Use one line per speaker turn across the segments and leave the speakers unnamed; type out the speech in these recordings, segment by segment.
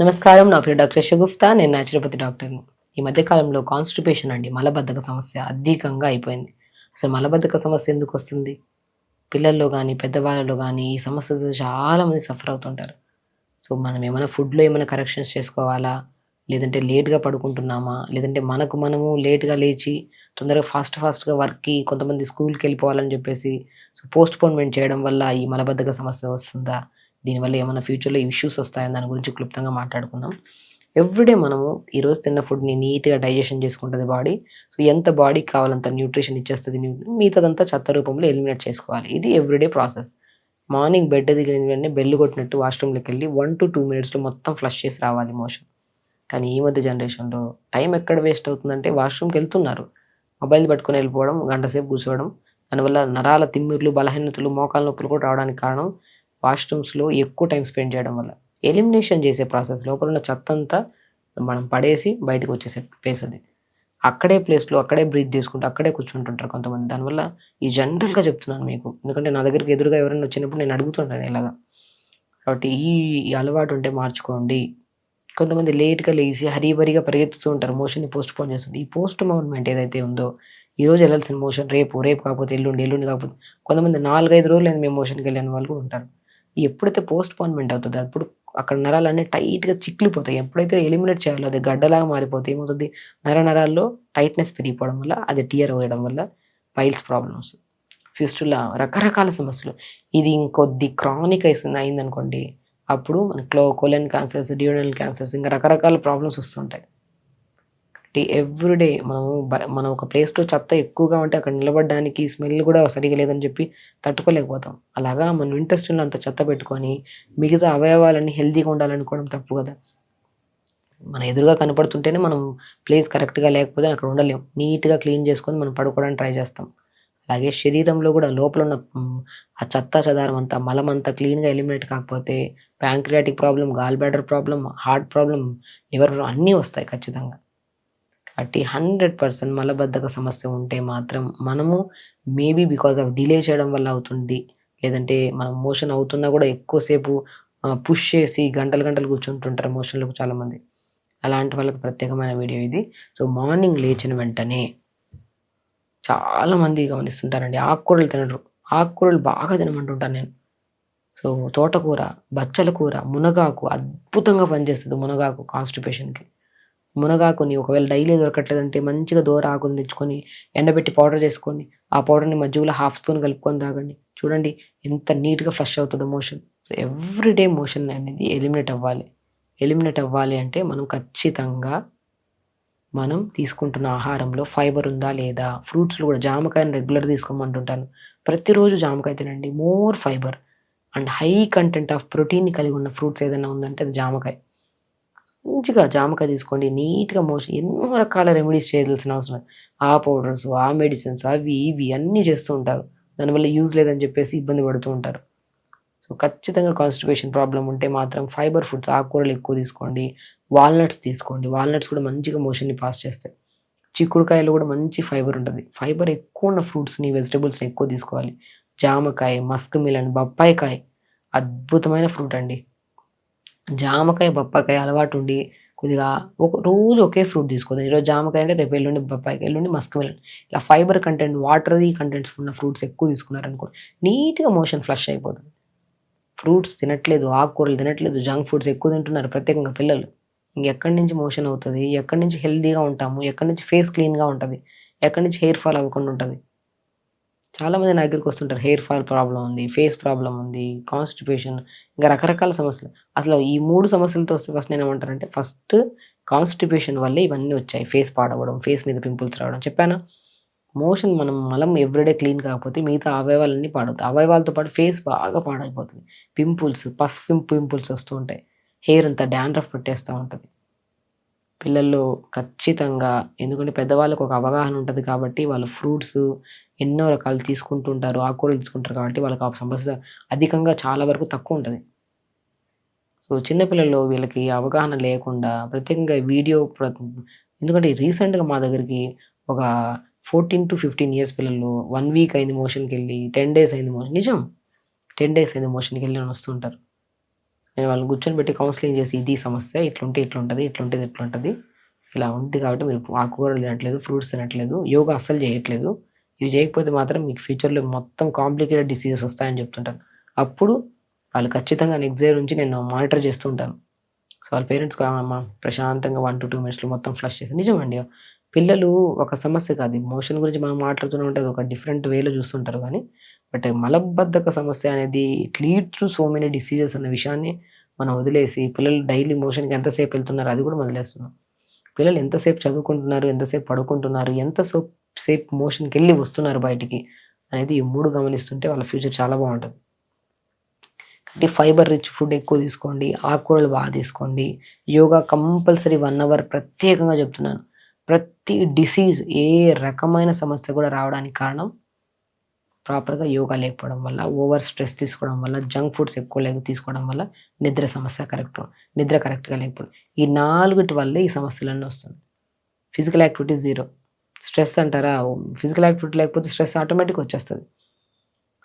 నమస్కారం నా పేరు డాక్టర్ యశగుప్తా నేను న్యాచురోపతి డాక్టర్ని ఈ మధ్యకాలంలో కాన్స్టిపేషన్ అండి మలబద్ధక సమస్య అధికంగా అయిపోయింది. అసలు మలబద్ధక సమస్య ఎందుకు వస్తుంది? పిల్లల్లో కానీ పెద్దవాళ్ళలో కానీ ఈ సమస్యతో చాలా మంది సఫర్ అవుతుంటారు. సో మనం ఏమైనా ఫుడ్లో ఏమైనా కరెక్షన్స్ చేసుకోవాలా? లేదంటే లేట్గా పడుకుంటున్నామా? లేదంటే మనకు మనము లేట్గా లేచి తొందరగా ఫాస్ట్ ఫాస్ట్గా వర్క్కి కొంతమంది స్కూల్కి వెళ్ళిపోవాలని చెప్పేసి సో పోస్ట్ పోన్మెంట్ చేయడం వల్ల ఈ మలబద్ధక సమస్య వస్తుందా? దీనివల్ల ఏమైనా ఫ్యూచర్లో ఇష్యూస్ వస్తాయని దాని గురించి క్లుప్తంగా మాట్లాడుకుందాం. ఎవ్రీడే మనము ఈరోజు తిన్న ఫుడ్ని నీట్గా డైజెషన్ చేసుకుంటుంది బాడీ. సో ఎంత బాడీకి కావాలంత న్యూట్రిషన్ ఇచ్చేస్తుంది మిగతాదంతా చెత్త రూపంలో ఎలిమినేట్ చేసుకోవాలి. ఇది ఎవ్రీడే ప్రాసెస్. మార్నింగ్ బెడ్ దిగిన వెంటనే బెల్లు కొట్టినట్టు వాష్రూమ్లోకి వెళ్ళి వన్ టు టూ మినిట్స్లో మొత్తం ఫ్లష్ చేసి రావాలి మోషన్. కానీ ఈ మధ్య జనరేషన్లో టైం ఎక్కడ వేస్ట్ అవుతుందంటే వాష్రూమ్కి వెళ్తున్నారు. మొబైల్ పట్టుకొని వెళ్ళిపోవడం గంటసేపు కూర్చోవడం దానివల్ల నరాల తిమ్మిర్లు బలహీనతలు మోకాల నొప్పులు కూడా రావడానికి కారణం వాష్రూమ్స్లో ఎక్కువ టైం స్పెండ్ చేయడం వల్ల ఎలిమినేషన్ చేసే ప్రాసెస్ లోపల ఉన్న చెత్త అంతా మనం పడేసి బయటకు వచ్చేసే ప్లేస్ అది. అక్కడే ప్లేస్లో అక్కడే బ్రీత్ చేసుకుంటూ అక్కడే కూర్చుంటుంటారు కొంతమంది. దానివల్ల ఈ జనరల్గా చెప్తున్నాను మీకు. ఎందుకంటే నా దగ్గరికి ఎదురుగా ఎవరైనా వచ్చినప్పుడు నేను అడుగుతుంటాను ఇలాగా. కాబట్టి ఈ అలవాటు ఉంటే మార్చుకోండి. కొంతమంది లేట్గా లేచి హరీబరిగా పరిగెత్తుతూ ఉంటారు. మోషన్ని పోస్ట్ పోన్ చేస్తుంటారు ఈ పోస్ట్ మూమెంట్ ఏదైతే ఉందో ఈ రోజు వెళ్ళాల్సిన మోషన్ రేపు రేపు కాకపోతే ఎల్లుండి ఎల్లుండి కాకపోతే కొంతమంది నాలుగైదు రోజులు మేము మోషన్కి వెళ్ళిన వాళ్ళు కూడా ఉంటారు. ఎప్పుడైతే పోస్ట్ పోన్మెంట్ అవుతుందో అప్పుడు అక్కడ నరాలన్నీ టైట్గా చిక్లిపోతాయి ఎప్పుడైతే ఎలిమినేట్ చేయాలో అది గడ్డలాగా మారిపోతే ఏమవుతుంది? నర నరాల్లో టైట్నెస్ పెరిగిపోవడం వల్ల అది టియర్ వేయడం వల్ల పైల్స్ ప్రాబ్లమ్స్ ఫిస్టులా రకరకాల సమస్యలు. ఇది ఇంకొద్ది క్రానిక్ అయింది అయిందనుకోండి అప్పుడు మన క్లో కోలన్ క్యాన్సర్స్ డ్యూనల్ క్యాన్సర్స్ ఇంకా రకరకాల ప్రాబ్లమ్స్ వస్తుంటాయి. కాబట్టి ఎవ్రీడే మనము మనం ఒక ప్లేస్లో చెత్త ఎక్కువగా ఉంటే అక్కడ నిలబడడానికి స్మెల్ కూడా సరిగా లేదని చెప్పి తట్టుకోలేకపోతాం. అలాగా మనం ఇంట్రెస్ట్లో అంత చెత్త పెట్టుకొని మిగతా అవయవాలన్నీ హెల్తీగా ఉండాలనుకోవడం తప్పు కదా. మన ఎదురుగా కనపడుతుంటేనే మనం ప్లేస్ కరెక్ట్గా లేకపోతే అక్కడ ఉండలేం. నీట్గా క్లీన్ చేసుకొని మనం పడుకోవడానికి ట్రై చేస్తాం. అలాగే శరీరంలో కూడా లోపల ఉన్న ఆ చెత్త చెదారం అంతా మలం అంతా క్లీన్గా ఎలిమినేట్ కాకపోతే pancreatic problem gallbladder problem heart problem liver problem అన్నీ వస్తాయి ఖచ్చితంగా. అట్టి హండ్రెడ్ పర్సెంట్ మలబద్ధక సమస్య ఉంటే మాత్రం మనము మేబీ బికాస్ ఆఫ్ డిలే చేయడం వల్ల అవుతుంది. లేదంటే మనం మోషన్ అవుతున్నా కూడా ఎక్కువసేపు పుష్ చేసి గంటలు గంటలు కూర్చుంటుంటారు మోషన్లకు చాలామంది. అలాంటి వాళ్ళకి ప్రత్యేకమైన వీడియో ఇది. సో మార్నింగ్ లేచిన వెంటనే చాలామంది గమనిస్తుంటారండి. ఆకుకూరలు తినరు. ఆకుకూరలు బాగా తినమంటుంటాను నేను. సో తోటకూర బచ్చల కూర మునగాకు అద్భుతంగా పనిచేస్తుంది మునగాకు కాన్స్టిపేషన్కి. మునగాకుని ఒకవేళ డైలీ దొరకట్లేదంటే మంచిగా దూర ఆకుని తెచ్చుకొని ఎండబెట్టి పౌడర్ చేసుకోండి. ఆ పౌడర్ని మజ్జిగలో హాఫ్ స్పూన్ కలుపుకొని తాగండి. చూడండి ఎంత నీట్గా ఫ్లష్ అవుతుందో మోషన్. సో ఎవ్రీడే మోషన్ అనేది ఎలిమినేట్ అవ్వాలి. ఎలిమినేట్ అవ్వాలి అంటే మనం ఖచ్చితంగా మనం తీసుకుంటున్న ఆహారంలో ఫైబర్ ఉందా లేదా? ఫ్రూట్స్లో కూడా జామకాయని రెగ్యులర్ తీసుకోమంటుంటాను. ప్రతిరోజు జామకాయ తినండి. More fibre and high content of protein కలిగి ఉన్న ఫ్రూట్స్ ఏదైనా ఉందంటే అది జామకాయ. మంచిగా జామకాయ తీసుకోండి నీట్గా మోషన్ ఎన్నో రకాల రెమెడీస్ చేయాల్సిన అవసరం ఆ పౌడర్స్ ఆ మెడిసిన్స్ అవి ఇవి అన్నీ చేస్తూ ఉంటారు. దానివల్ల యూజ్ లేదని చెప్పేసి ఇబ్బంది పడుతూ ఉంటారు. సో ఖచ్చితంగా కాన్స్టిపేషన్ ప్రాబ్లం ఉంటే మాత్రం ఫైబర్ ఫుడ్స్ ఆకుకూరలు ఎక్కువ తీసుకోండి. వాల్నట్స్ తీసుకోండి. వాల్నట్స్ కూడా మంచిగా మోషన్ని పాస్ చేస్తాయి. చిక్కుడుకాయలో కూడా మంచి ఫైబర్ ఉంటుంది. ఫైబర్ ఎక్కువ ఉన్న ఫ్రూట్స్ని వెజిటబుల్స్ని ఎక్కువ తీసుకోవాలి. జామకాయ మస్క్ మిలన్ బొప్పాయికాయ అద్భుతమైన ఫ్రూట్ అండి. జామకాయ బొప్పాయికాయ అలవాటు ఉండి కొద్దిగా ఒక రోజు ఒకే ఫ్రూట్ తీసుకోదు ఈరోజు జామకాయ అంటే రేపు ఎల్లుండి బొప్పాయికాయ ఎల్లుండి మస్క్ వెళ్ళండి ఇలా ఫైబర్ కంటెంట్ వాటర్ది కంటెంట్స్ ఉన్న ఫ్రూట్స్ ఎక్కువ తీసుకున్నారనుకో నీట్గా మోషన్ ఫ్లష్ అయిపోతుంది. ఫ్రూట్స్ తినట్లేదు ఆకుకూరలు తినట్లేదు జంక్ ఫుడ్స్ ఎక్కువ తింటున్నారు ప్రత్యేకంగా పిల్లలు. ఇంకెక్కడి నుంచి మోషన్ అవుతుంది? ఎక్కడి నుంచి హెల్తీగా ఉంటాము? ఎక్కడి నుంచి ఫేస్ క్లీన్గా ఉంటుంది? ఎక్కడి నుంచి హెయిర్ ఫాల్ అవ్వకుండా ఉంటుంది? చాలామంది నా దగ్గరికి వస్తుంటారు. హెయిర్ ఫాల్ ప్రాబ్లం ఉంది ఫేస్ ప్రాబ్లం ఉంది కాన్స్టిపేషన్ ఇంకా రకరకాల సమస్యలు. అసలు ఈ మూడు సమస్యలతో వస్తే ఫస్ట్ నేను ఏమంటానంటే ఫస్ట్ కాన్స్టిపేషన్ వల్లే ఇవన్నీ వచ్చాయి. ఫేస్ పాడవడం ఫేస్ మీద పింపుల్స్ రావడం. చెప్పానా? మోషన్ మనం మలం ఎవ్రీడే క్లీన్ కాకపోతే మిగతా అవయవాలన్నీ పాడవుతాయి. అవయవాలతో పాటు ఫేస్ బాగా పాడైపోతుంది. పింపుల్స్ పస్ పింపుల్స్ వస్తూ ఉంటాయి. హెయిర్ అంతా డాండ్రఫ్ పెట్టేస్తూ ఉంటుంది. పిల్లల్లో ఖచ్చితంగా ఎందుకంటే పెద్దవాళ్ళకు ఒక అవగాహన ఉంటుంది కాబట్టి వాళ్ళు ఫ్రూట్స్ ఎన్నో రకాలు తీసుకుంటూ ఉంటారు ఆకుకూరలు తీసుకుంటారు కాబట్టి వాళ్ళకి ఆ సమస్య అధికంగా చాలా వరకు తక్కువ ఉంటుంది. సో చిన్నపిల్లలు వీళ్ళకి అవగాహన లేకుండా ప్రత్యేకంగా వీడియో ప్ర- ఎందుకంటే రీసెంట్గా మా దగ్గరికి ఒక ఫోర్టీన్ టు ఫిఫ్టీన్ ఇయర్స్ పిల్లలు వన్ వీక్ అయింది మోషన్కి వెళ్ళి టెన్ డేస్ అయింది మోషన్ నిజం? టెన్ డేస్ అయింది మోషన్కి వెళ్ళి వస్తుంటారు నేను వాళ్ళని కూర్చొని పెట్టి కౌన్సిలింగ్ చేసి ఇది సమస్య ఇట్లుంటే ఇట్లుంటుంది ఇట్లుంటుంది ఇట్లుంటుంది. ఇలా ఉంది కాబట్టి మీరు ఆకుకూరలు తినట్లేదు ఫ్రూట్స్ తినట్లేదు యోగా అస్సలు చేయట్లేదు. ఇవి చేయకపోతే మాత్రం మీకు ఫ్యూచర్లో మొత్తం కాంప్లికేటెడ్ డిసీజెస్ వస్తాయని చెప్తుంటాను అప్పుడు వాళ్ళు ఖచ్చితంగా నెక్స్ట్ డే నుంచి నేను మానిటర్ చేస్తూ ఉంటాను. సో వాళ్ళ పేరెంట్స్ ప్రశాంతంగా వన్ టు టూ మినిట్స్లో మొత్తం ఫ్లష్ చేసి నిజమండి. పిల్లలు ఒక సమస్య కాదు. మోషన్ గురించి మనం మాట్లాడుతూనే ఉంటే అది ఒక డిఫరెంట్ వేలో చూస్తుంటారు కానీ బట్ మలబద్ధక సమస్య అనేది it lead to so many diseases అన్న విషయాన్ని మనం వదిలేసి పిల్లలు డైలీ మోషన్కి ఎంతసేపు వెళ్తున్నారు అది కూడా వదిలేస్తున్నాం. పిల్లలు ఎంతసేపు చదువుకుంటున్నారు ఎంతసేపు పడుకుంటున్నారు ఎంత సేపు మోషన్కి వెళ్ళి వస్తున్నారు బయటికి అనేది ఈ మూడు గమనిస్తుంటే వాళ్ళ ఫ్యూచర్ చాలా బాగుంటుంది. అంటే ఫైబర్ రిచ్ ఫుడ్ ఎక్కువ తీసుకోండి ఆకుకూరలు బాగా తీసుకోండి. యోగా కంపల్సరీ వన్ అవర్ ప్రత్యేకంగా చెప్తున్నాను. ప్రతి డిసీజ్ ఏ రకమైన సమస్య కూడా రావడానికి కారణం ప్రాపర్గా యోగా లేకపోవడం వల్ల ఓవర్ స్ట్రెస్ తీసుకోవడం వల్ల జంక్ ఫుడ్స్ ఎక్కువ లేక తీసుకోవడం వల్ల నిద్ర సమస్య కరెక్ట్ నిద్ర కరెక్ట్గా లేకపోవడం. ఈ నాలుగిటి వల్లే ఈ సమస్యలన్నీ వస్తుంది. ఫిజికల్ యాక్టివిటీ జీరో స్ట్రెస్ అంటారా? ఫిజికల్ యాక్టివిటీ లేకపోతే స్ట్రెస్ ఆటోమేటిక్ వచ్చేస్తుంది.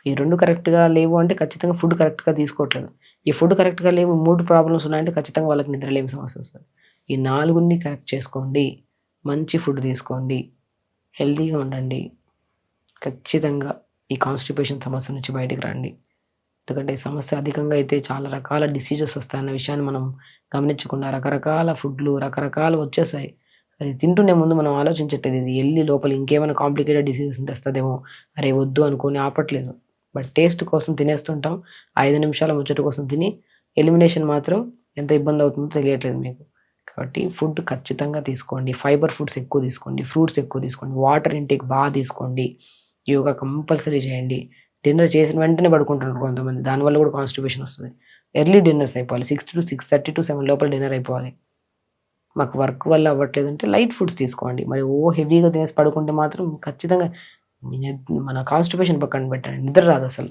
ఈ రెండు కరెక్ట్గా లేవు అంటే ఖచ్చితంగా ఫుడ్ కరెక్ట్గా తీసుకోవట్లేదు. ఈ ఫుడ్ కరెక్ట్గా లేవు మూడు ప్రాబ్లమ్స్ ఉన్నాయంటే ఖచ్చితంగా వాళ్ళకి నిద్రలేమి సమస్య వస్తుంది. ఈ నాలుగుని కరెక్ట్ చేసుకోండి. మంచి ఫుడ్ తీసుకోండి. హెల్తీగా ఉండండి. ఖచ్చితంగా. ఈ కాన్స్టిపేషన్ సమస్య నుంచి బయటికి రండి. ఎందుకంటే సమస్య అధికంగా అయితే చాలా రకాల డిసీజెస్ వస్తాయన్న విషయాన్ని మనం గమనించకుండా రకరకాల ఫుడ్లు రకరకాలు వచ్చేసాయి. అది తింటూనే ముందు మనం ఆలోచించట్లేదు ఇది వెళ్ళి లోపల ఇంకేమైనా కాంప్లికేటెడ్ డిసీజెస్ తెస్తుందేమో? అరే వద్దు అనుకొని ఆపట్లేదు. బట్ టేస్ట్ కోసం తినేస్తుంటాం. ఐదు నిమిషాల ముచ్చట కోసం తిని ఎలిమినేషన్ మాత్రం ఎంత ఇబ్బంది అవుతుందో తెలియట్లేదు మీకు. కాబట్టి ఫుడ్ ఖచ్చితంగా తీసుకోండి. ఫైబర్ ఫుడ్స్ ఎక్కువ తీసుకోండి. ఫ్రూట్స్ ఎక్కువ తీసుకోండి. వాటర్ ఇంటేక్ బాగా తీసుకోండి. యోగా కంపల్సరీ చేయండి. డిన్నర్ చేసిన వెంటనే పడుకుంటున్నారు కొంతమంది. దానివల్ల కూడా కాన్స్టిపేషన్ వస్తుంది. ఎర్లీ డిన్నర్స్ అయిపోవాలి. Six to six thirty to seven లోపల డిన్నర్ అయిపోవాలి. మాకు వర్క్ వల్ల అవ్వట్లేదు అంటే లైట్ ఫుడ్స్ తీసుకోండి. మరి ఓ హెవీగా తినేసి పడుకుంటే మాత్రం ఖచ్చితంగా మన కాన్స్టిపేషన్ పక్కన పెట్టండి. నిద్ర రాదు అసలు.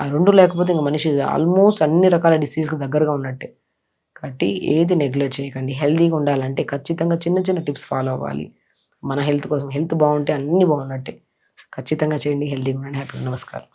ఆ రెండు లేకపోతే ఇంకా మనిషి ఆల్మోస్ట్ అన్ని రకాల డిసీజ్కి దగ్గరగా ఉన్నట్టే. కాబట్టి ఏది నెగ్లెక్ట్ చేయకండి. హెల్తీగా ఉండాలంటే ఖచ్చితంగా చిన్న చిన్న టిప్స్ ఫాలో అవ్వాలి. మన హెల్త్ కోసం హెల్త్ బాగుంటే అన్నీ బాగున్నట్టే. ఖచ్చితంగా చేయండి. హెల్దీగా ఉండండి. హ్యాపీ నమస్కారం.